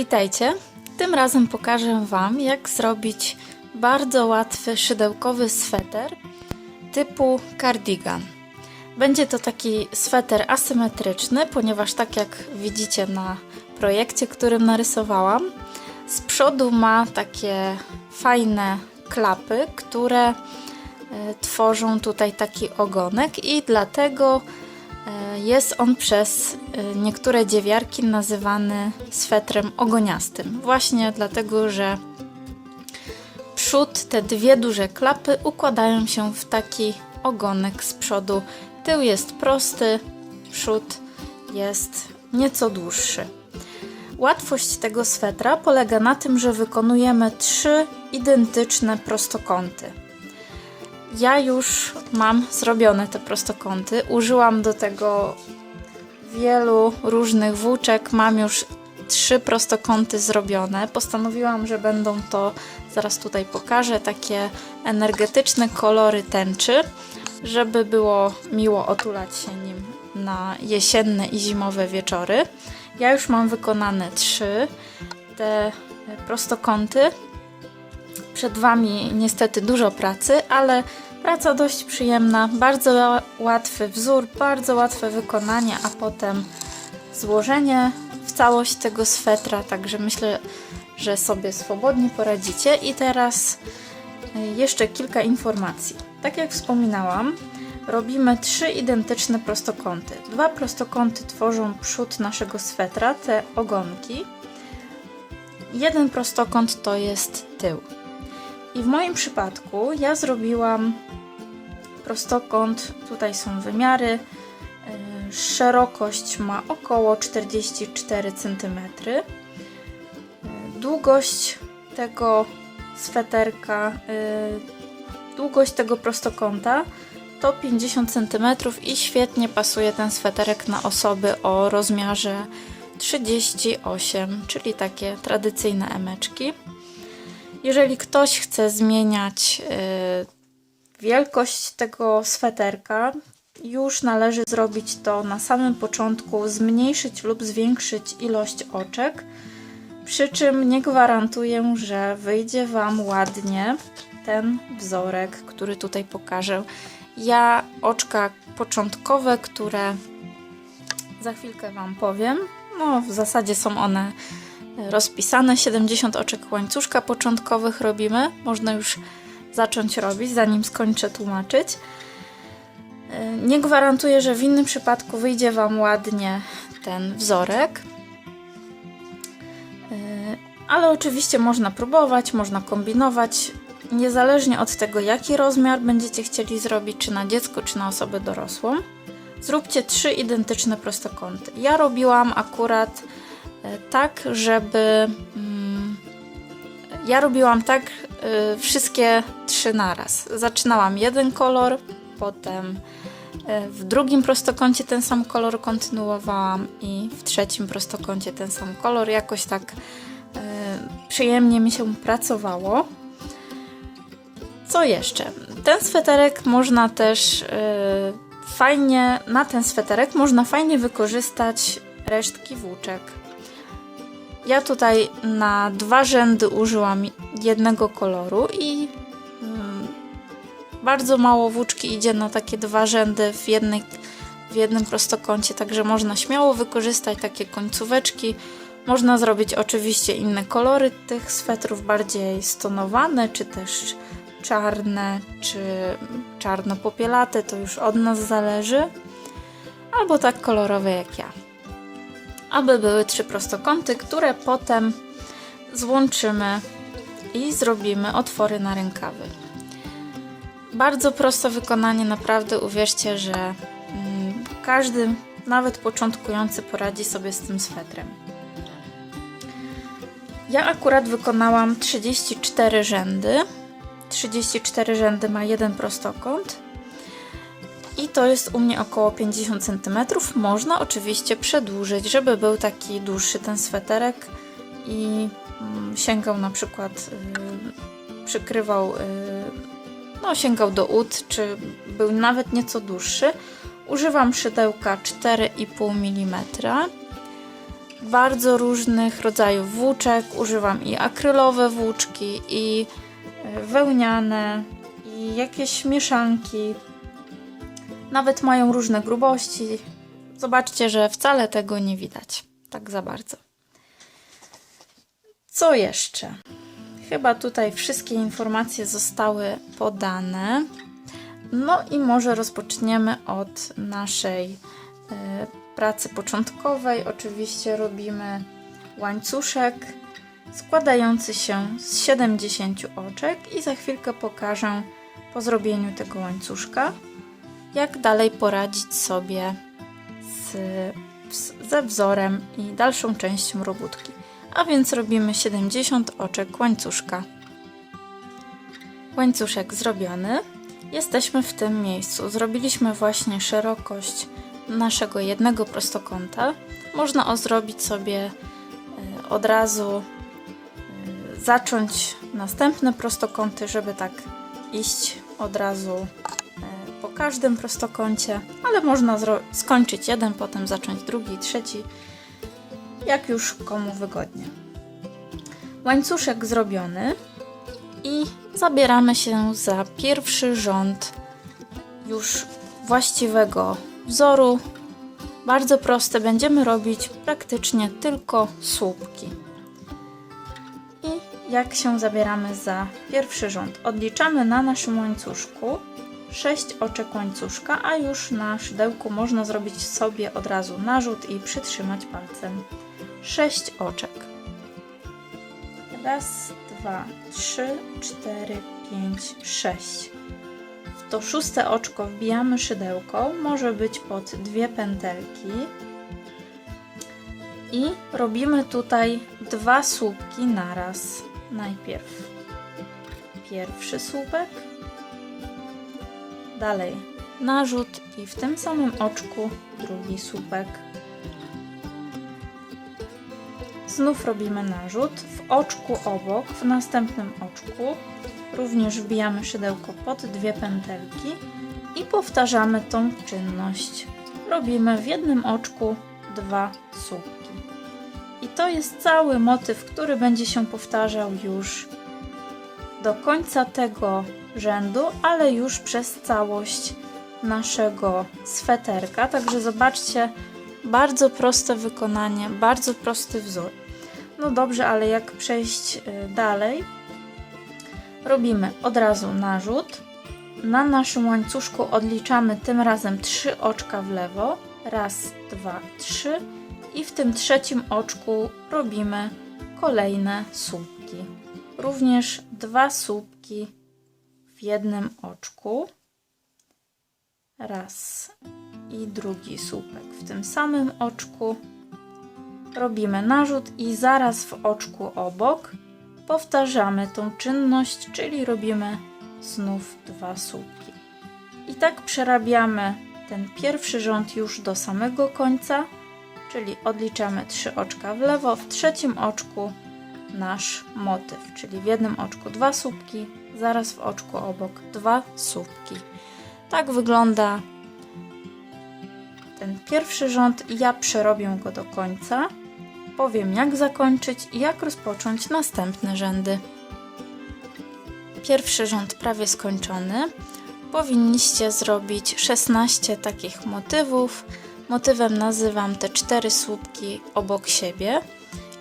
Witajcie! Tym razem pokażę Wam, jak zrobić bardzo łatwy szydełkowy sweter typu cardigan. Będzie to taki sweter asymetryczny, ponieważ tak jak widzicie na projekcie, którym narysowałam, z przodu ma takie fajne klapy, które e, tworzą tutaj taki ogonek i dlatego Jest on przez e, niektóre dziewiarki nazywany swetrem ogoniastym. Właśnie dlatego, że przód, te dwie duże klapy układają się w taki ogonek z przodu. Tył jest prosty, przód jest nieco dłuższy. Łatwość tego swetra polega na tym, że wykonujemy trzy identyczne prostokąty. Ja już mam zrobione te prostokąty. Użyłam do tego wielu różnych włóczek. Mam już trzy prostokąty zrobione. Postanowiłam, że będą to, zaraz tutaj pokażę, takie energetyczne kolory tęczy, żeby było miło otulać się nim na jesienne i zimowe wieczory. Ja już mam wykonane trzy te prostokąty. Przed Wami niestety dużo pracy, ale praca dość przyjemna, bardzo ła- łatwy wzór, bardzo łatwe wykonanie, a potem złożenie w całość tego swetra, także myślę, że sobie swobodnie poradzicie. I teraz y, jeszcze kilka informacji. Tak jak wspominałam, robimy trzy identyczne prostokąty. Dwa prostokąty tworzą przód naszego swetra, te ogonki. Jeden prostokąt to jest tył. I w moim przypadku ja zrobiłam prostokąt, tutaj są wymiary. yy, Szerokość ma około 44 cm. Yy, Długość tego sweterka, yy, długość tego prostokąta to 50 cm i świetnie pasuje ten sweterek na osoby o rozmiarze 38, czyli takie tradycyjne emeczki. Jeżeli ktoś chce zmieniać y, wielkość tego sweterka, już należy zrobić to na samym początku, zmniejszyć lub zwiększyć ilość oczek. Przy czym nie gwarantuję, że wyjdzie Wam ładnie ten wzorek, który tutaj pokażę. Ja oczka początkowe, które za chwilkę Wam powiem, no w zasadzie są one rozpisane. 70 oczek łańcuszka początkowych robimy. Można już zacząć robić, zanim skończę tłumaczyć. Yy, Nie gwarantuję, że w innym przypadku wyjdzie Wam ładnie ten wzorek. Yy, Ale oczywiście można próbować, można kombinować. Niezależnie od tego, jaki rozmiar będziecie chcieli zrobić, czy na dziecko, czy na osobę dorosłą, zróbcie trzy identyczne prostokąty. Ja robiłam akurat tak, żeby. mm, Ja robiłam tak y, wszystkie trzy naraz. Zaczynałam jeden kolor, potem y, w drugim prostokącie ten sam kolor kontynuowałam i w trzecim prostokącie ten sam kolor. Jakoś tak przyjemnie mi się pracowało. Co jeszcze? Ten sweterek można też fajnie, na ten sweterek można fajnie wykorzystać resztki włóczek. Ja tutaj na dwa rzędy użyłam jednego koloru i mm, bardzo mało włóczki idzie na takie dwa rzędy w, jednej, w jednym prostokącie, także można śmiało wykorzystać takie końcóweczki. Można zrobić oczywiście inne kolory tych swetrów, bardziej stonowane, czy też czarne, czy czarno-popielate, to już od nas zależy. Albo tak kolorowe jak ja aby były trzy prostokąty, które potem złączymy i zrobimy otwory na rękawy. Bardzo proste wykonanie, naprawdę uwierzcie, że mm, każdy, nawet początkujący, poradzi sobie z tym swetrem. Ja akurat wykonałam 34 rzędy. 34 rzędy ma jeden prostokąt. I to jest u mnie około 50 cm. Można oczywiście przedłużyć, żeby był taki dłuższy ten sweterek i mm, sięgał na przykład, y, przykrywał, y, no sięgał do ud, czy był nawet nieco dłuższy. Używam szydełka 4,5 mm. bardzo różnych rodzajów włóczek. Używam i akrylowe włóczki, i e, wełniane, i jakieś mieszanki. Nawet mają różne grubości. Zobaczcie, że wcale tego nie widać tak za bardzo. Co jeszcze? Chyba tutaj wszystkie informacje zostały podane. No i może rozpoczniemy od naszej e, pracy początkowej. Oczywiście robimy łańcuszek składający się z 70 oczek i za chwilkę pokażę po zrobieniu tego łańcuszka, jak dalej poradzić sobie z, ze wzorem i dalszą częścią robótki. A więc robimy 70 oczek łańcuszka. Łańcuszek zrobiony. Jesteśmy w tym miejscu. Zrobiliśmy właśnie szerokość naszego jednego prostokąta. Można o zrobić sobie e, od razu e, zacząć następne prostokąty, żeby tak iść od razu każdym prostokącie, ale można skończyć jeden, potem zacząć drugi, trzeci, jak już komu wygodnie. Łańcuszek zrobiony i zabieramy się za pierwszy rząd już właściwego wzoru. Bardzo proste, będziemy robić praktycznie tylko słupki. I jak się zabieramy za pierwszy rząd? Odliczamy na naszym łańcuszku 6 oczek łańcuszka, a już na szydełku można zrobić sobie od razu narzut i przytrzymać palcem 6 oczek. Raz, dwa, trzy, cztery, pięć, sześć. W to szóste oczko wbijamy szydełko, może być pod dwie pętelki. I robimy tutaj dwa słupki naraz. Najpierw pierwszy słupek, dalej narzut i w tym samym oczku drugi słupek. Znów robimy narzut. W oczku obok, w następnym oczku również wbijamy szydełko pod dwie pętelki i powtarzamy tą czynność. Robimy w jednym oczku dwa słupki. I to jest cały motyw, który będzie się powtarzał już do końca tego rzędu, ale już przez całość naszego sweterka. Także zobaczcie, bardzo proste wykonanie, bardzo prosty wzór. No dobrze, ale jak przejść y, dalej? Robimy od razu narzut. Na naszym łańcuszku odliczamy tym razem trzy oczka w lewo. Raz, dwa, trzy. I w tym trzecim oczku robimy kolejne słupki. Również dwa słupki w jednym oczku. Raz i drugi słupek w tym samym oczku. Robimy narzut i zaraz w oczku obok powtarzamy tą czynność, czyli robimy znów dwa słupki. I tak przerabiamy ten pierwszy rząd już do samego końca, czyli odliczamy trzy oczka w lewo, w trzecim oczku nasz motyw, czyli w jednym oczku dwa słupki, zaraz w oczku obok dwa słupki. Tak wygląda ten pierwszy rząd. Ja przerobię go do końca. Powiem jak zakończyć i jak rozpocząć następne rzędy. Pierwszy rząd prawie skończony. Powinniście zrobić 16 takich motywów. Motywem nazywam te cztery słupki obok siebie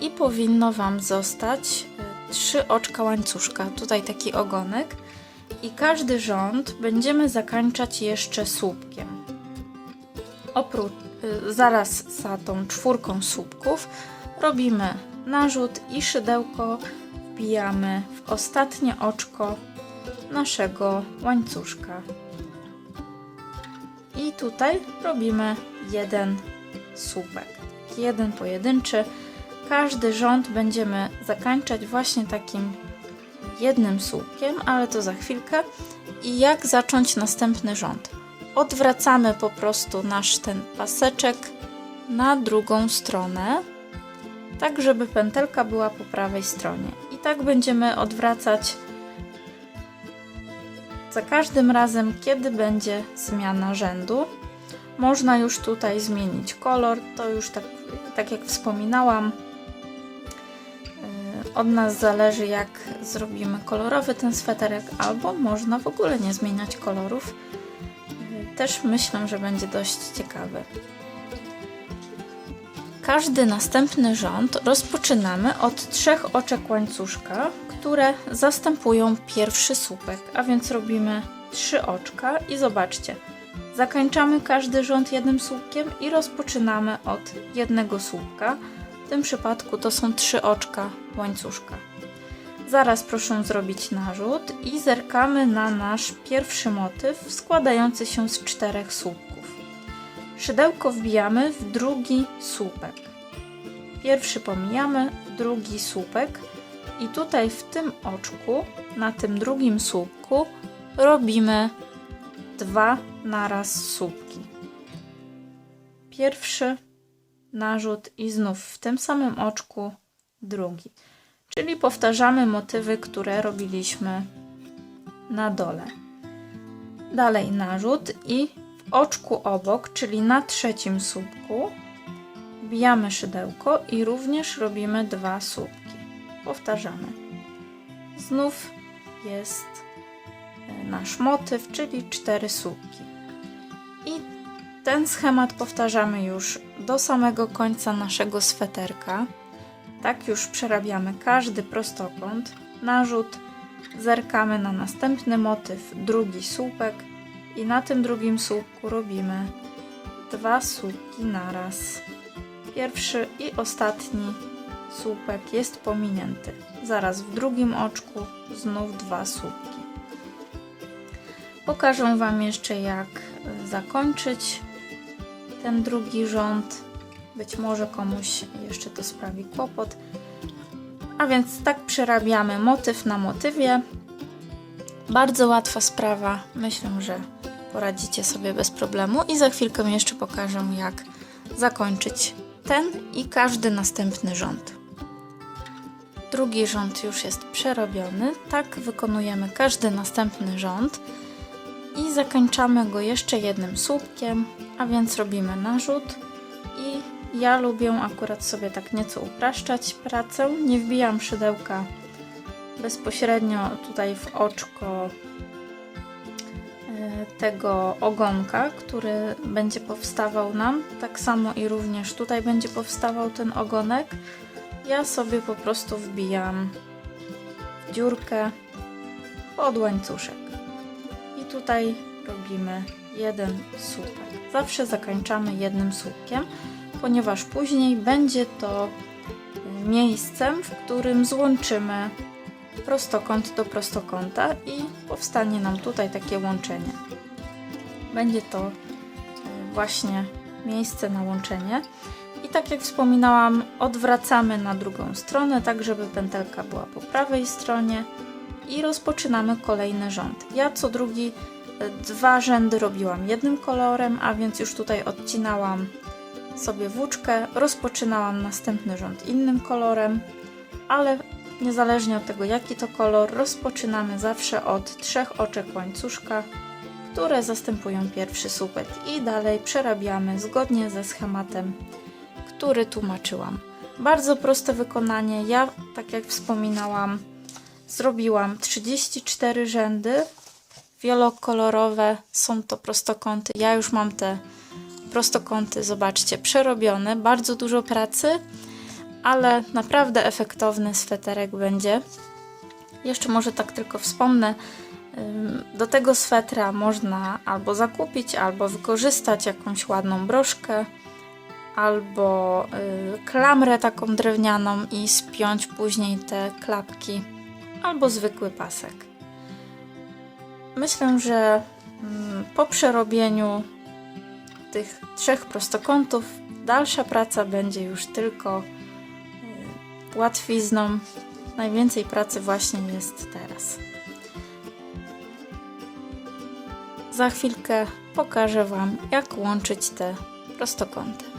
i powinno Wam zostać y, trzy oczka łańcuszka. Tutaj taki ogonek i każdy rząd będziemy zakończać jeszcze słupkiem. Oprócz, y, zaraz za tą czwórką słupków robimy narzut i szydełko wbijamy w ostatnie oczko naszego łańcuszka. I tutaj robimy jeden słupek, jeden pojedynczy. Każdy rząd będziemy zakończać właśnie takim jednym słupkiem, ale to za chwilkę. I jak zacząć następny rząd? Odwracamy po prostu nasz ten paseczek na drugą stronę, tak żeby pętelka była po prawej stronie. I tak będziemy odwracać za każdym razem, kiedy będzie zmiana rzędu. Można już tutaj zmienić kolor, to już tak tak jak wspominałam, od nas zależy jak zrobimy kolorowy ten sweterek, albo można w ogóle nie zmieniać kolorów. Też myślę, że będzie dość ciekawy. Każdy następny rząd rozpoczynamy od trzech oczek łańcuszka, które zastępują pierwszy słupek, a więc robimy trzy oczka i zobaczcie, zakończamy każdy rząd jednym słupkiem i rozpoczynamy od jednego słupka. Tym przypadku to są trzy oczka łańcuszka. Zaraz proszę zrobić narzut i zerkamy na nasz pierwszy motyw składający się z czterech słupków. Szydełko wbijamy w drugi słupek. Pierwszy pomijamy, drugi słupek i tutaj w tym oczku, na tym drugim słupku robimy dwa naraz słupki. Pierwszy narzut i znów w tym samym oczku drugi. Czyli powtarzamy motywy, które robiliśmy na dole. Dalej narzut i w oczku obok, czyli na trzecim słupku, wbijamy szydełko i również robimy dwa słupki. Powtarzamy. Znów jest e, nasz motyw, czyli cztery słupki. I ten schemat powtarzamy już do samego końca naszego sweterka. Tak już przerabiamy każdy prostokąt, narzut, zerkamy na następny motyw, drugi słupek i na tym drugim słupku robimy dwa słupki naraz. Pierwszy i ostatni słupek jest pominięty. Zaraz w drugim oczku znów dwa słupki. Pokażę Wam jeszcze jak zakończyć ten drugi rząd. Być może komuś jeszcze to sprawi kłopot. A więc tak przerabiamy motyw na motywie. Bardzo łatwa sprawa. Myślę, że poradzicie sobie bez problemu i za chwilkę jeszcze pokażę jak zakończyć ten i każdy następny rząd. Drugi rząd już jest przerobiony. Tak wykonujemy każdy następny rząd i zakończamy go jeszcze jednym słupkiem, a więc robimy narzut i ja lubię akurat sobie tak nieco upraszczać pracę. Nie wbijam szydełka bezpośrednio tutaj w oczko e, tego ogonka, który będzie powstawał nam. Tak samo i również tutaj będzie powstawał ten ogonek. Ja sobie po prostu wbijam dziurkę pod łańcuszek. Tutaj robimy jeden słupek. Zawsze zakończamy jednym słupkiem, ponieważ później będzie to miejscem, w którym złączymy prostokąt do prostokąta i powstanie nam tutaj takie łączenie. Będzie to y, właśnie miejsce na łączenie. I tak jak wspominałam, odwracamy na drugą stronę, tak żeby pętelka była po prawej stronie i rozpoczynamy kolejny rząd. Ja co drugi e, dwa rzędy robiłam jednym kolorem, a więc już tutaj odcinałam sobie włóczkę, rozpoczynałam następny rząd innym kolorem, ale niezależnie od tego jaki to kolor, rozpoczynamy zawsze od trzech oczek łańcuszka, które zastępują pierwszy słupek i dalej przerabiamy zgodnie ze schematem, który tłumaczyłam. Bardzo proste wykonanie. Ja, tak jak wspominałam, zrobiłam 34 rzędy wielokolorowe. Są to prostokąty. Ja już mam te prostokąty, zobaczcie, przerobione. Bardzo dużo pracy, ale naprawdę efektowny sweterek będzie. Jeszcze może tak tylko wspomnę, do tego swetra można albo zakupić, albo wykorzystać jakąś ładną broszkę, albo y, klamrę taką drewnianą i spiąć później te klapki, albo zwykły pasek. Myślę, że mm, po przerobieniu tych trzech prostokątów dalsza praca będzie już tylko y, łatwizną. Najwięcej pracy właśnie jest teraz. Za chwilkę pokażę Wam, jak łączyć te prostokąty.